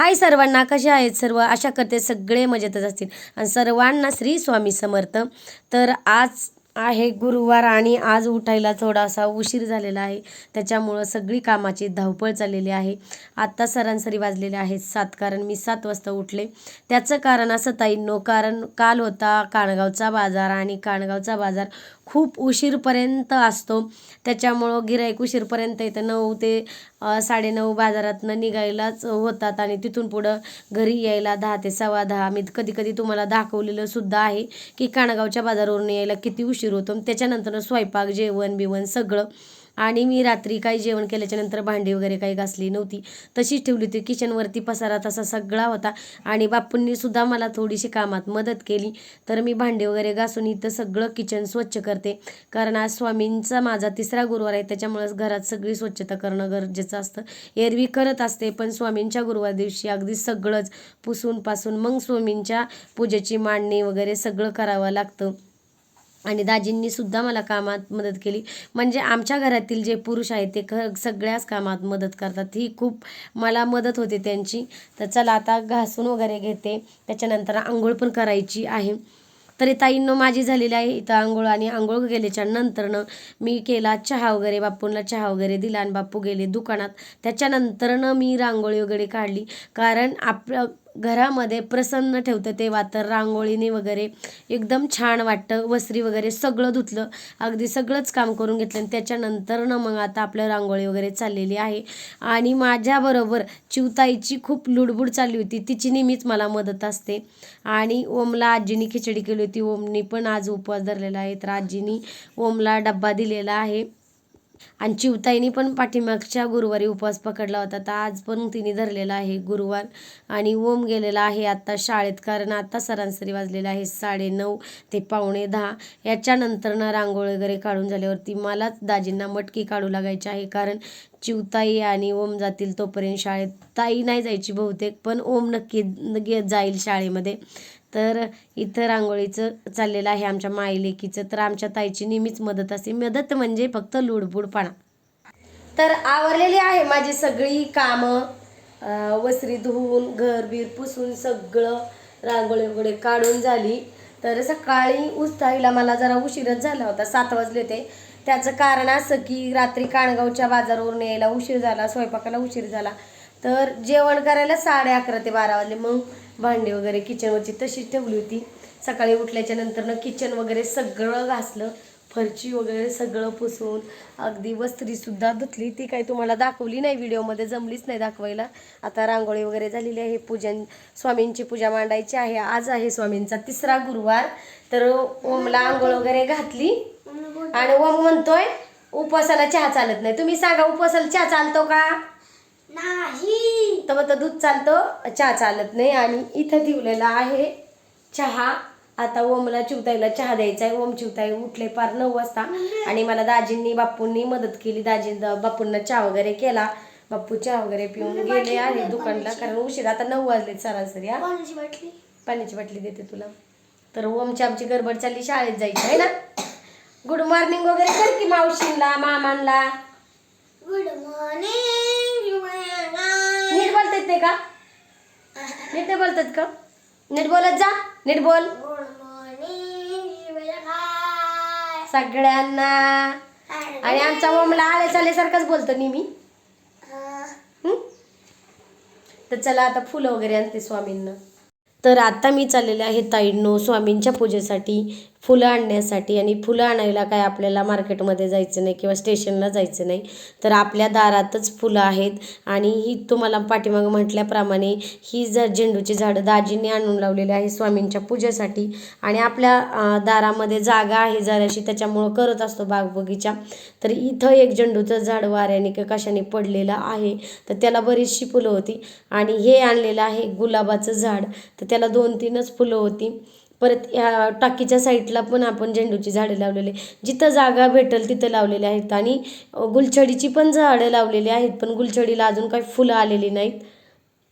हाय सर्वांना कसे आहेत सर्व? आशा करते सगळे मजेतच असतील. आणि सर्वांना श्री स्वामी समर्थ. तर आज आहे गुरुवार आणि आज उठायला थोडासा उशीर झालेला आहे. त्याच्यामुळं सगळी कामाची धावपळ चाललेली आहे. आत्ता सरासरी वाजलेले आहेत सात कारण मी सात वाजता उठले. त्याचं कारण असं ताईंनो कारण काल होता काणगावचा बाजार आणि काणगावचा बाजार खूप उशीरपर्यंत असतो. त्याच्यामुळं गिराईक उशीरपर्यंत येतं नऊ ते साडेनऊ बाजारातनं निघायलाच होतात आणि तिथून पुढं घरी यायला दहा ते सव्वा दहा. मी कधी कधी तुम्हाला दाखवलेलं सुद्धा आहे की काणगावच्या बाजारावरून यायला किती उशीर होतो. त्याच्यानंतर स्वयंपाक जेवण बिवण सगळं आणि मी रात्री काही जेवण केल्याच्यानंतर भांडी वगैरे काही घासली नव्हती. तशीच ठेवली होती. किचनवरती पसारा तसा सगळा होता. आणि बापूंनी सुद्धा मला थोडीशी कामात मदत केली. तर मी भांडी वगैरे घासून इथं सगळं किचन स्वच्छ करते. कारण आज स्वामींचा माझा तिसरा गुरुवार आहे. त्याच्यामुळेच घरात सगळी स्वच्छता करणं गरजेचं असतं. एरवी करत असते पण स्वामींच्या गुरुवार दिवशी अगदी सगळंच पुसून पासून मग स्वामींच्या पूजेची मांडणी वगैरे सगळं करावं लागतं. आणि दाजींनी सुद्धा मला कामात मदत केली. म्हणजे आमच्या घरातील जे पुरुष आहेत ते ख सगळ्याच कामात मदत करतात. ही खूप मला मदत होते त्यांची. तर चला आता घासून वगैरे घेते. त्याच्यानंतर आंघोळ पण करायची आहे. तरी ताईंनो माझी झालेली आहे इथं आंघोळ आणि आंघोळ गेल्याच्या नंतरनं मी केला चहा वगैरे बापूंना चहा वगैरे दिला आणि बापू गेले दुकानात. त्याच्यानंतरनं मी रांगोळी वगैरे काढली. कारण आप घरामध्ये प्रसन्न ठेवतं तेव्हा तर रांगोळीने वगैरे. एकदम छान वाटतं वसरी वगैरे सगळं धुतलं. अगदी सगळंच काम करून घेतलं आणि त्याच्यानंतरनं मग आता आपलं रांगोळी वगैरे चाललेली आहे. आणि माझ्याबरोबर चिवताईची खूप लुडबुड चालली होती. तिची नेहमीच मला मदत असते. आणि ओमला आजीनी खिचडी केली होती. ओमनी पण आज उपवास धरलेला आहे. तर आजीनी ओमला डब्बा दिलेला आहे. आणि चिवताईनी पण पाठीमागच्या गुरुवारी उपवास पकडला होता. तर आज पण तिने धरलेला आहे गुरुवार आणि ओम गेलेला आहे आत्ता शाळेत. कारण आता सरासरी वाजलेला आहे साडेनऊ ते पावणे दहा. याच्यानंतरनं रांगोळी वगैरे काढून झाल्यावरती मलाच दाजींना मटकी काढू लागायची आहे. कारण चिवताई आणि ओम जातील तोपर्यंत शाळेत. ताई नाही जायची बहुतेक पण ओम नक्की जाईल शाळेमध्ये. तर इथं रांगोळीचं चाललेलं आहे आमच्या मायलेकीचं. तर आमच्या ताईची नेहमीच मदत असते. मदत म्हणजे फक्त लुडबुडपणा. तर आवरलेली आहे माझी सगळी कामं. वसरी वस्त्री धुवून घर बीर पुसून सगळं रांगोळी वगैरे काढून झाली. तर सकाळी उस्ताईला मला जरा उशीरच झाला होता. सात वाजले होते. त्याचं कारण असं की रात्री काणगावच्या बाजारावरून यायला उशीर झाला स्वयंपाकाला उशीर झाला. तर जेवण करायला साडे अकरा ते बारा वाजले. मग भांडी वगैरे किचनवरची तशीच ठेवली होती. सकाळी उठल्याच्या नंतरनं किचन वगैरे सगळं घासलं. फरची वगैरे सगळं पुसून अगदी वस्त्रीसुद्धा धुतली. ती काही तुम्हाला दाखवली नाही व्हिडिओमध्ये जमलीच नाही दाखवायला. आता रांगोळी वगैरे झालेली आहे. पूजन स्वामींची पूजा मांडायची आहे. आज आहे स्वामींचा तिसरा गुरुवार. तर ओमला आंघोळ वगैरे घातली. आणि ओम म्हणतोय उपवासाला चहा चालत नाही. तुम्ही सांगा उपवासाला चहा चालतो का? नाही. तर मग दूध चालतं चहा चालत नाही आणि इथं ठेवलेला आहे चहा. आता ओमला चिवताईला चहा द्यायचा आहे. ओम चिवताई उठले पार नऊ वाजता आणि मला दाजींनी बापूंनी मदत केली. दाजी बापूंना चहा वगैरे केला. बापू चहा वगैरे पिऊन गेले आहे दुकानला कारण उशीर. आता नऊ वाजले सरासरी हा. पाण्याची बाटली? देते तुला. तर ओमची आमची गडबड चालली. शाळेत जायची आहे ना? गुड मॉर्निंग वगैरे कर की मावशींला मामांना गुड मॉर्निंग. नीट बोलतात ते का? नीट नाही बोलतात का? नीट बोलत जा. नीट बोल. सगळ्यांना. आणि आमचा ओमला आले चालेसारखाच बोलतो नेहमी? तर चला आता फुलं वगैरे आणते स्वामींना. तर आता मी चाललेले आहे ताईंनो स्वामींच्या पूजेसाठी. फुलं आणण्यासाठी आणि फुलं आणायला काय आपल्याला मार्केटमध्ये जायचं नाही किंवा स्टेशनला जायचं नाही तर आपल्या दारातच फुलं आहेत. आणि ही तुम्हाला पाठीमागं म्हटल्याप्रमाणे ही जर झेंडूची झाडं दाजींनी आणून लावलेली आहे स्वामींच्या पूजेसाठी. आणि आपल्या दारामध्ये जागा आहे जराशी त्याच्यामुळं करत असतो बाग बगीचा तर इथं एक झेंडूचं झाड वाऱ्याने किंवा कशाने पडलेलं आहे तर त्याला बरीचशी फुलं होती. आणि हे आणलेलं आहे गुलाबाचं झाड तर त्याला दोन तीनच फुलं होती. परत ह्या टाकीच्या साईडला पण आपण झेंडूची झाडे लावलेली जिथं जागा भेटेल तिथं लावलेले आहेत. आणि गुलछडीची पण झाडं लावलेली आहेत पण गुलछडीला अजून काही फुलं आलेली नाहीत.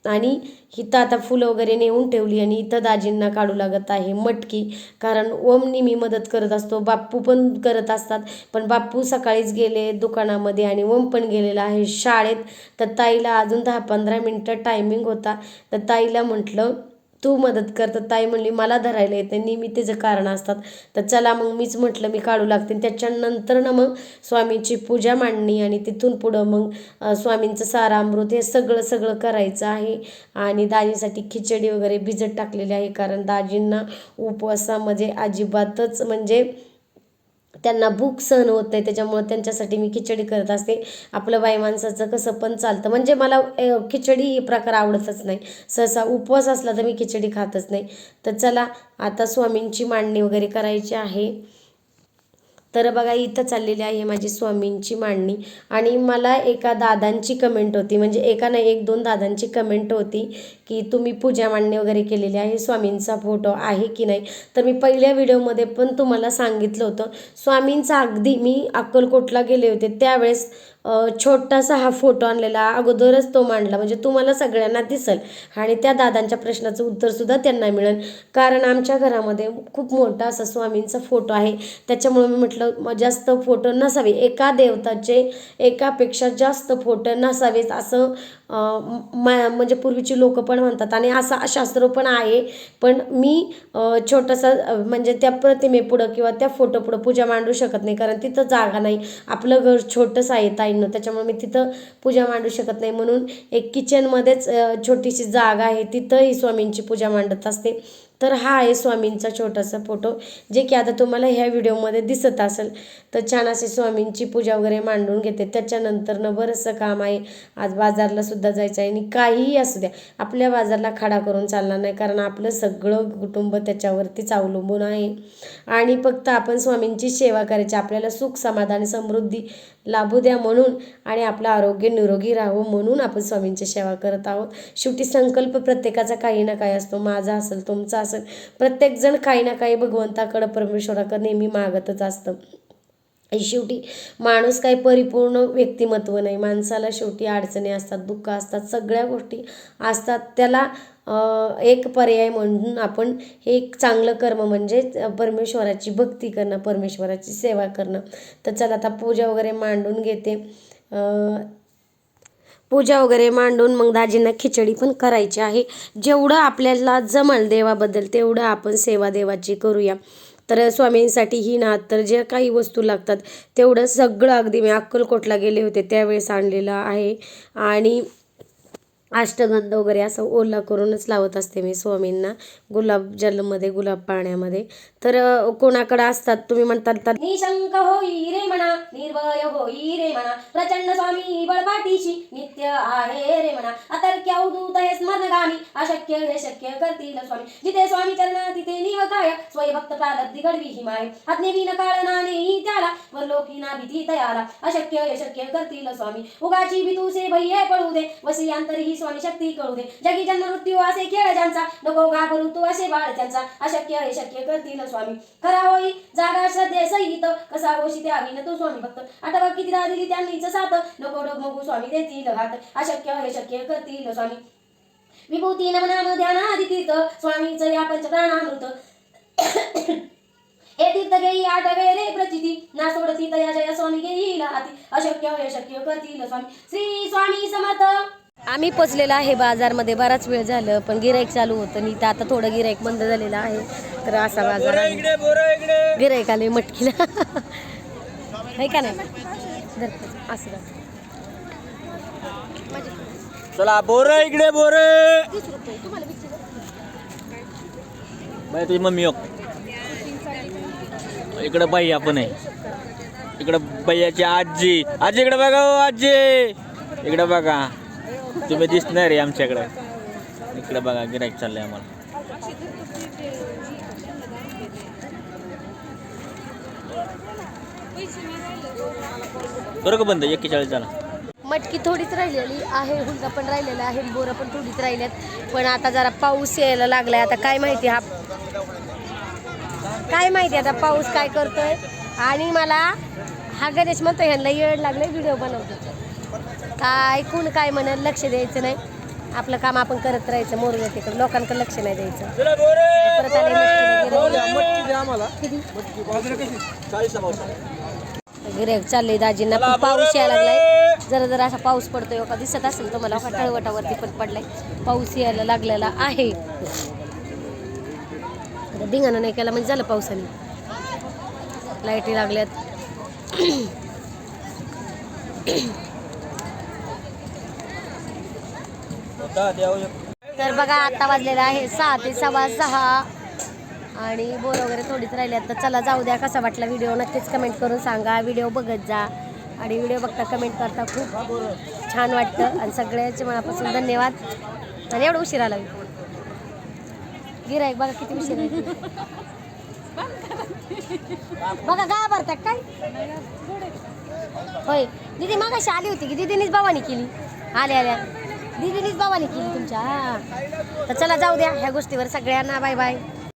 आणि इथं आता फुलं वगैरे नेऊन ठेवली आणि इथं दाजींना काढू लागत आहे मटकी. कारण ओमनी मी मदत करत असतो बाप्पू पण करत असतात. पण बाप्पू सकाळीच गेले दुकानामध्ये आणि ओम पण गेलेला आहे शाळेत. तर ताईला अजून दहा पंधरा मिनटं टायमिंग होता. तर ताईला म्हटलं तू मदत कर तर ताई म्हणली मला धरायला येते नेहमी त्याचं कारण असतात. तर चला मग मीच म्हटलं मी काढू लागते. आणि त्याच्यानंतर ना मग स्वामींची पूजा मांडणी आणि तिथून पुढं मग स्वामींचं सारामृत हे सगळं सगळं करायचं आहे. आणि दाजीसाठी खिचडी वगैरे भिजत टाकलेली आहे कारण दाजींना उपवासामध्ये अजिबातच म्हणजे त्यांना भूक सहन होत नाही त्याच्यामुळं त्यांच्यासाठी मी खिचडी करत असते. आपलं बाई माणसाचं कसं पण चालतं. म्हणजे मला खिचडी ही प्रकार आवडतच नाही. सहसा उपवास असला तर मी खिचडी खातच नाही. तर चला आता स्वामींची मांडणी वगैरे करायची आहे. तर बघा इथं चाललेली आहे माझी स्वामींची मांडणी. आणि मला एका दादांची कमेंट होती. म्हणजे एका नाही एक दोन दादांची कमेंट होती की तुम्ही पूजा मांडणी वगैरे केलेली आहे. स्वामींचा फोटो आहे की नाही? तर मी पहिल्या व्हिडिओमध्ये पण तुम्हाला सांगितलं होतं. स्वामींचा अगदी मी अक्कलकोटला गेले होते. त्यावेळेस छोटासा हा फोटो आणलेला अगोदरच तो मांडला. म्हणजे तुम्हाला सगळ्यांना दिसेल. आणि त्या दादांच्या प्रश्नाचं उत्तरसुद्धा त्यांना मिळेल. कारण आमच्या घरामध्ये खूप मोठा असा स्वामींचा फोटो आहे. त्याच्यामुळे मी म्हटलं जास्त फोटो नसावे. एका देवताचे एकापेक्षा जास्त फोटो नसावेत असं मा म्हणजे पूर्वीची लोक पण म्हणतात. आणि असं शास्त्र पण आहे. पण मी छोटासा म्हणजे त्या प्रतिमेपुढं किंवा त्या फोटो पुढं पूजा मांडू शकत नाही. कारण तिथं जागा नाही. आपलं घर छोटंसं आहे ताई. ताईंनं त्याच्यामुळे मी तिथं पूजा मांडू शकत नाही. म्हणून एक किचनमध्येच छोटीशी जागा आहे. तिथंही स्वामींची पूजा मांडत असते. तर हा आहे स्वामींचा छोटासा फोटो जे की आता तुम्हाला ह्या व्हिडिओमध्ये दिसत असेल. तर छान असे स्वामींची पूजा वगैरे मांडून घेते. त्याच्यानंतर बरंचसं काम आहे. आज बाजारला सुद्धा जायचं आहे आणि काहीही असू द्या आपल्या बाजारला खाडा करून चालणार नाही. कारण आपलं सगळं कुटुंब त्याच्यावरतीच अवलंबून आहे. आणि फक्त आपण स्वामींची सेवा करायची आपल्याला सुख समाधान समृद्धी लाभू द्या म्हणून आणि आपलं आरोग्य निरोगी राहावं म्हणून आपण स्वामींची सेवा करत आहोत. शेवटी संकल्प प्रत्येकाचा काही ना काही असतो. माझा असेल तुमचा असेल. प्रत्येकजण काही ना काही भगवंताकडं परमेश्वराकडं नेहमी मागतच असतं. शेवटी माणूस काही परिपूर्ण व्यक्तिमत्व नाही. माणसाला शेवटी अडचणी असतात दुःख असतात सगळ्या गोष्टी असतात. त्याला एक पर्याय म्हणून आपण हे एक चांगलं कर्म म्हणजे परमेश्वराची भक्ती करणं परमेश्वराची सेवा करणं. तर चला आता पूजा वगैरे मांडून घेते. पूजा वगैरे मांडून मग दाजींना खिचडी पण करायची आहे. जेवढं आपल्याला जमल देवाबद्दल तेवढं आपण सेवा देवाची करूया. तर स्वामींसाठी ही ना तर ज्या काही वस्तू लागतात तेवढं सगळं अगदी मी अक्कलकोटला गेले होते त्यावेळेस आणलेलं आहे. आणि अष्टगंध वगैरे असं ओला करूनच लावत असते मी स्वामींना. गुलाब जलमध्ये गुलाब पाण्यामध्ये. तर कोणाकडे असतात तुम्ही म्हणतात तर? निशंक होई रे म्हणा निर्भय होई रे म्हणा प्रचंड स्वामी बळपाठीशी नित्य आहे रे म्हणा अतर्क्य अवधूत हे स्मरणगामी अशक्य हे शक्य करतील स्वामी. जिथे स्वामी चरण तिथे निवकाय स्वय भक्त प्रारब्धी घडवी हिमाय आज्ञे विन काळ नाने त्याला व लोकीना भीती तयाला अशक्य हे शक्य करतील स्वामी. उगाची भीतूसे भय्ये पळू दे. वसी अंतरी स्वामी शक्ती कळू दे. जगी जन्म मृत्यू असे खेळ ज्यांचा. नको गा घाबरू तू असे बाळ त्यांचा. अशक्य हे शक्य करतील स्वामी. खरा होई जागा श्रद्धे सहित कसा होशी ते आविन तू स्वामी भक्त. आठवा किती दिली त्यांनीच साथ. नको डोकमगू स्वामी देतील घात. अशक्य हे शक्य करतील स्वामी. विभूती नमनाम ध्यानादि तीर्थ स्वामीचं या पंचप्राणामृत. हे तीर्थ घेई आठवे रे प्रचिती. ना सोडती तया जया स्वामी घेईल हाती. अशक्य हे शक्य करतील स्वामी. श्री स्वामी समर्थ. आम्ही पोचलेलो आहे बाजारमध्ये बराच वेळ झालं पण गिराईक चालू होतं आणि इथं आता थोडं गिराईक बंद झालेलं आहे. तर असा बाजार आहे. गिराईक आले मटकीला. आहे का नाही? असं. चला बोर इकडे बोर. तुझी मम्मी योग इकडे बाई आपण आहे. इकडे बाईची आजी. आजी इकडे बघा हो आजी. इकडे बघा. तुम्ही दिसणार आहे आमच्याकडे. इकडे बघा गिराईक चाललंय आम्हाला. बरोबर बंद एक्केचाळीस झाला. मटकी थोडीच राहिलेली आहे हुलगा पण राहिलेला आहे बोरं पण थोडीच राहिल्यात. पण आता जरा पाऊस यायला लागलाय. आता काय माहिती हा? काय माहिती आता पाऊस काय करतोय? आणि मला हा गणेश म्हणतो ह्यांना येड लागले व्हिडिओ बनवतो काय कोण काय म्हणत लक्ष द्यायचं नाही. आपलं काम आपण करत राहायचं मोरू तिकडे. लोकांकडे लक्ष नाही द्यायचं. परत आले गिरेक चालले दाजींना खूप पाऊस यायला लागलाय. जरा जरा असा पाऊस पडतोय. का? दिसत असेल तुम्हाला का? टळवटावरती पण पडलाय. पाऊस यायला लागलेला आहे. आता धिंगाणं नाही केला म्हणजे झालं पावसाने. लाईटी लागल्यात. तर बघा आता वाजलेला आहे सहा ते सव्वा सहा. आणि बोर वगैरे थोडीच राहिली तर चला जाऊ द्या कसा वाटला व्हिडिओ? नक्कीच कमेंट करून सांगा. व्हिडिओ बघत जा. आणि व्हिडिओ बघता कमेंट करता खूप छान वाटतं. आणि सगळ्याचे मनापासून धन्यवाद. आणि एवढं उशीर आला. गिराईक बघा किती उशीर आहे. बघा काय भरतात काय? होय. दीदी मागाशी आली होती की? दीदीनीच बाबानी केली. आल्या आल्या. दीदीनीच बाबानी केली तुमच्या तर चला जाऊ द्या ह्या गोष्टीवर सगळ्यांना बाय बाय.